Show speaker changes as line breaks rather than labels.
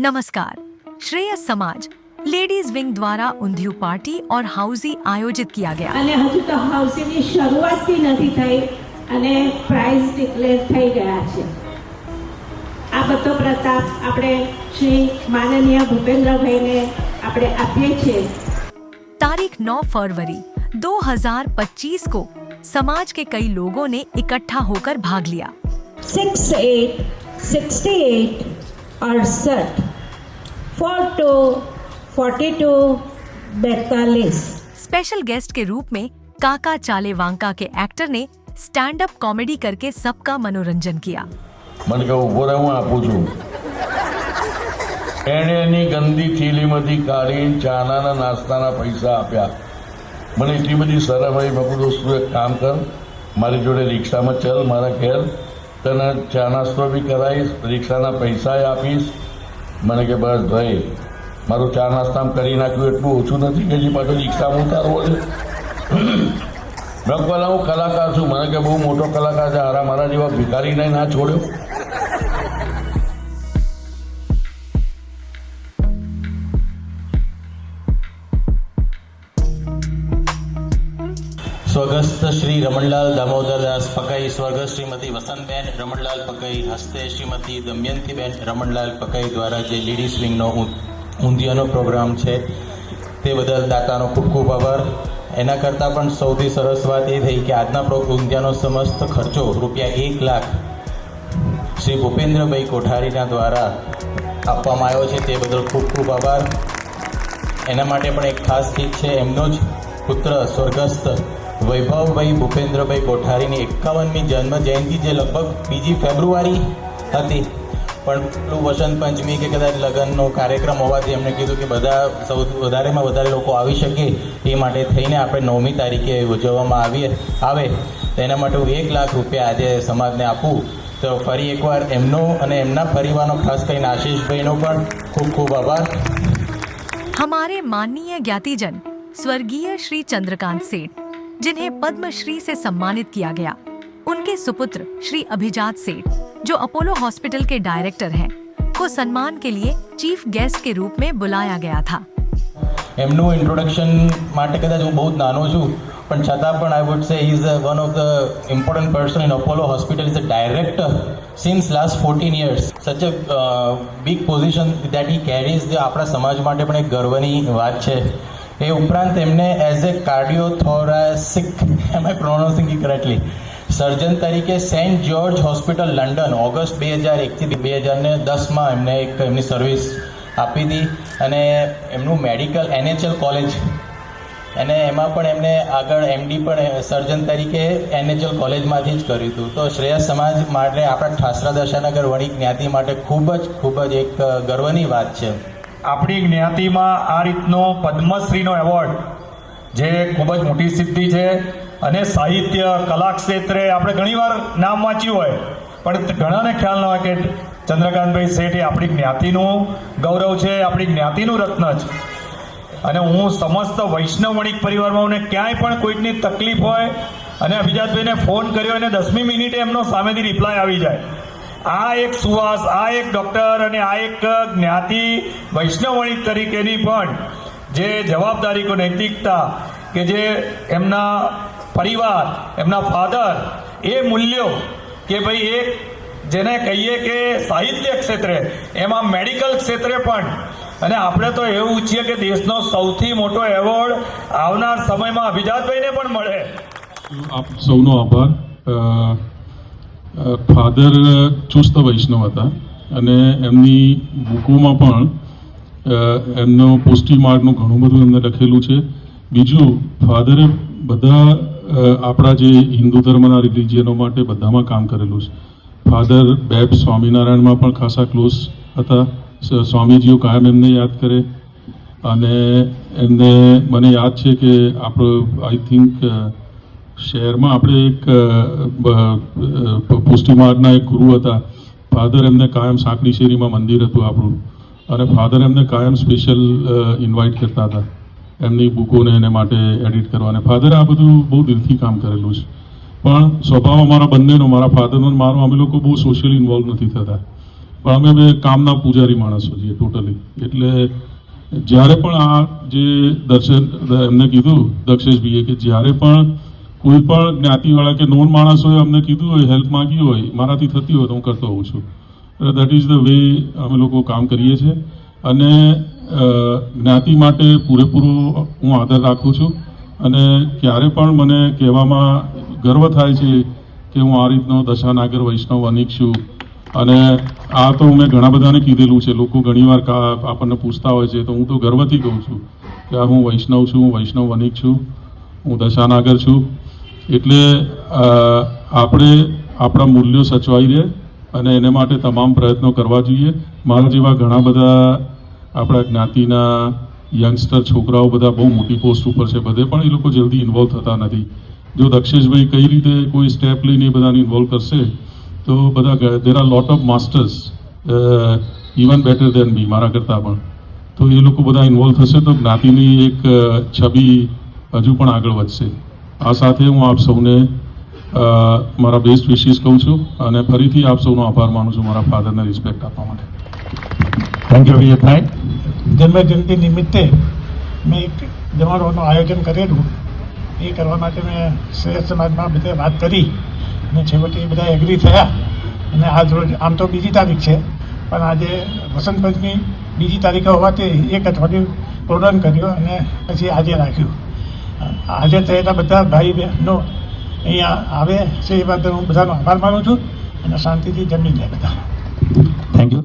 नमस्कार श्रेयस समाज ladies wing द्वारा ઊંધિયું પાર્ટી और हाउसी आयोजित किया गया
અને હજુ તો હાઉસિંગની શરૂઆત બી નથી થઈ અને પ્રાઇઝ ડિક્લેર થઈ ગયા છે આ બધો પ્રતાપ આપણે શ્રી માનનીય ભૂપેન્દ્રભાઈને આપણે આપીએ છીએ
तारीख 9 फरवरी 2025 को समाज के कई लोगों ने इकट्ठा होकर भाग लिया
सिक्स एट सिक्सटी एट अड़सठ फोर टू फोर्टी टू बैतालीस
स्पेशल गेस्ट के रूप में काका चाले वांका के एक्टर ने स्टैंड अप कॉमेडी करके सबका मनोरंजन किया
મને કે ઊભો રહે હું આપું છું એણે એની ગંદી થેલીમાંથી કાઢીને ચાના નાસ્તાના પૈસા આપ્યા મને એટલી બધી શરમ આવી મેં કીધું દોસ્ત તું એક કામ કર મારી જોડે રિક્ષામાં ચલ મારા ઘેર તને ચા નાસ્તો બી કરાવીશ રિક્ષાના પૈસા આપીશ મને કે બસ ભાઈ, મારું ચા નાસ્તામાં કરી નાખ્યું એટલું ઓછું નથી કે હજી પાછું રિક્ષામાં ઉતારવો છે. મેં હું કલાકાર છું. મને કે બહુ મોટો કલાકાર છે. હારા મારા જેવા ભિખારીને ના છોડ્યો.
સ્વર્ગસ્થ શ્રી રમણલાલ દામોદરદાસ પકઈ, સ્વર્ગસ્થ શ્રીમતી વસંતબેન રમણલાલ પકઈ, હસ્તે શ્રીમતી દમયંતીબેન રમણલાલ પકઈ દ્વારા જે લીડી સ્વિંગનો ઊંધિયાનો પ્રોગ્રામ છે, તે બદલ દાતાનો ખૂબ ખૂબ આભાર. એના કરતાં પણ સૌથી સરસ વાત એ થઈ કે આજના ઊંધિયાનો સમસ્ત ખર્ચો રૂપિયા એક લાખ શ્રી ભૂપેન્દ્રભાઈ કોઠારીના દ્વારા આપવામાં આવ્યો છે, તે બદલ ખૂબ ખૂબ આભાર. એના માટે પણ એક ખાસ ચીજ છે, એમનો જ પુત્ર સ્વર્ગસ્થ વૈભવભાઈ ભૂપેન્દ્રભાઈ કોઠારીની એકાવનમી જન્મ જયંતિ જે લગભગ બીજી ફેબ્રુઆરી હતી. પણ પેલું વસંત પંચમી કે કદાચ લગ્નનો કાર્યક્રમ હોવાથી એમણે કીધું કે બધા સૌથી વધારેમાં વધારે લોકો આવી શકે એ માટે થઈને આપણે નવમી તારીખે ઉજવવામાં આવીએ, આવે. તેના માટે હું એક લાખ રૂપિયા આજે સમાજને આપું. તો ફરી એકવાર એમનો અને એમના પરિવારનો ખાસ કરીને આશીષભાઈનો પણ ખૂબ ખૂબ આભાર.
હમારે માનનીય જ્ઞાતિજન સ્વર્ગીય શ્રી ચંદ્રકાંત શેઠ जिन्हें पद्मश्री से सम्मानित किया गया उनके सुपुत्र श्री अभिजात सेठ जो अपोलो हॉस्पिटल के डायरेक्टर हैं को सम्मान के लिए चीफ गेस्ट के रूप में बुलाया गया था
એમનું ઇન્ટ્રોડક્શન માટે કદાચ હું બહુ જ નાનો છું પણ છતાં પણ I would say is one of the important person in Apollo hospital is a director since last fourteen years such a big position that he carries જે આપણા સમાજ માટે પણ એક ગર્વની વાત છે એ ઉપરાંત એમને as a કાર્ડિયોથોરાસિક M I પ્રોનાઉન્સિંગ correctly surgeon તરીકે Saint George hospital London August બે હજાર એકથી બે હજાર ને દસમાં એમને એક એમની સર્વિસ આપી હતી. અને એમનું મેડિકલ એનએચએલ કોલેજ અને એમાં પણ એમને આગળ એમડી પણ સર્જન તરીકે એનએચએલ કોલેજમાંથી જ કર્યું હતું. તો શ્રેયસ સમાજ માટે આપણા ઠાસરા દશાનગર વણિક જ્ઞાતિ માટે ખૂબ જ ખૂબ જ એક ગર્વની વાત છે.
આપણી જ્ઞાતિમાં આ રીતનો પદ્મશ્રીનો એવોર્ડ, જે ખૂબ જ મોટી સિદ્ધિ છે અને સાહિત્ય કલા ક્ષેત્રે આપણે ઘણીવાર નામ વાંચ્યું હોય, પણ ઘણાને ખ્યાલ ન હોય કે ચંદ્રકાંતભાઈ શેઠ એ આપણી જ્ઞાતિનું ગૌરવ છે, આપણી જ્ઞાતિનું રત્ન છે. અને હું સમસ્ત વૈષ્ણવ વણિક પરિવારમાં મને ક્યાંય પણ કોઈકની તકલીફ હોય અને અભિજાતભાઈને ફોન કર્યો અને દસમી મિનિટે એમનો સામેથી રિપ્લાય આવી જાય. આ એક સુવાસ, આ એક ડૉક્ટર અને આ એક જ્ઞાતિ વૈષ્ણવણી તરીકેની પણ જે જવાબદારી કો નૈતિકતા કે જે એમના પરિવાર, એમના ફાધર, એ મૂલ્યો કે ભાઈ એક જેને કહીએ કે સાહિત્ય ક્ષેત્રે, એમાં મેડિકલ ક્ષેત્રે પણ. અને આપણે તો એવું ઈચ્છીએ કે દેશનો સૌથી મોટો એવોર્ડ આવનાર સમયમાં અભિજાતભાઈને પણ મળે.
આપ સૌનો આભાર. ફાધર ચુસ્ત વૈષ્ણવ હતા અને એમની બુકોમાં પણ એમનો પુષ્ટિ માર્ગનું ઘણું બધું એમને લખેલું છે. બીજું, ફાધરે બધા આપણા જે હિન્દુ ધર્મના રિલિજિયનો માટે બધામાં કામ કરેલું છે. ફાધર બેબ સ્વામિનારાયણમાં પણ ખાસા ક્લોઝ હતા. સ્વામીજીઓ કાયમ એમને યાદ કરે. અને એમને, મને યાદ છે કે આપણો આઈ થિંક શહેરમાં આપણે એક પુષ્ટિમાર્ગના એક ગુરુ હતા. ફાધર એમને કાયમ સાંકડી શેરીમાં મંદિર હતું આપણું. અને ફાધર એમને કાયમ સ્પેશિયલ ઇન્વાઇટ કરતા હતા. એમની બુકોને એને માટે એડિટ કરવા અને ફાધરે આ બધું બહુ દિલથી કામ કરેલું છે. પણ સ્વભાવ અમારા બંનેનો, મારા ફાધરનો મારો, અમે લોકો બહુ સોશિયલ ઇન્વોલ્વ નથી થતા. પણ અમે બે કામના પૂજારી માણસો છીએ, ટોટલી. એટલે જ્યારે પણ આ જે દર્શન એમને કીધું દક્ષેશભાઈએ કે જ્યારે પણ કોઈ પણ જ્ઞાતિવાળા કે નોન માણસોએ અમને કીધું હોય હેલ્પ માગી હોય, મારાથી થતી હોય તો હું કરતો હોઉં છું. દેટ ઇઝ ધ વે અમે લોકો કામ કરીએ છીએ. અને જ્ઞાતિ માટે પૂરેપૂરો હું આદર રાખું છું. અને ક્યારે પણ મને કહેવામાં ગર્વ થાય છે કે હું આ રીતનો દશાનાગર વૈષ્ણવ અનિક છું. અને આ તો મેં ઘણા બધાને કીધેલું છે. લોકો ઘણીવાર આપણને પૂછતા હોય છે, તો હું તો ગર્વથી કહું છું કે હું વૈષ્ણવ છું, હું વૈષ્ણવ વનિક છું, હું દશાનાગર છું. એટલે આપણે આપણા મૂલ્યો સચવાઈ રહે અને એને માટે તમામ પ્રયત્નો કરવા જોઈએ. મારા જેવા ઘણા બધા આપણા જ્ઞાતિના યંગસ્ટર છોકરાઓ બધા બહુ મોટી પોસ્ટ ઉપર છે બધે, પણ એ લોકો જલ્દી ઇન્વોલ્વ થતા નથી. જો દક્ષેશભાઈ કઈ રીતે કોઈ સ્ટેપ લઈને બધાને ઇન્વોલ્વ કરશે, તો બધા there are lot of masters even better than be મારા કરતાં પણ. તો એ લોકો બધા ઇન્વોલ્વ થશે તો જ્ઞાતિની એક છબી હજુ પણ આગળ વધશે. આ સાથે હું આપ સૌને મારા બેસ્ટ વિશીસ કહું છું અને ફરીથી આપ સૌનો આભાર માનું છું મારા ફાધરને રિસ્પેક્ટ આપવા માટે.
થેન્ક યુ વિજયભાઈ
જન્મ જયંતિ નિમિત્તે મેં એક જમાડવાનું આયોજન કરેલું. એ કરવા માટે મેં શ્રેષ્ઠ સમાજમાં બધે વાત કરી અને છેવટે એ બધા એગ્રી થયા. અને આજ રોજ આમ તો બીજી તારીખ છે પણ આજે વસંત પંચમી બીજી તારીખે હોવાથી એક અઠવાડિયું પ્રોગ્રામ કર્યો અને પછી આજે રાખ્યું. હાજર થયેલા બધા ભાઈ બહેનો અહીંયા આવે છે એ બદલ હું બધાનો આભાર માનું છું અને શાંતિથી જમી જાય બધા
થેન્ક યુ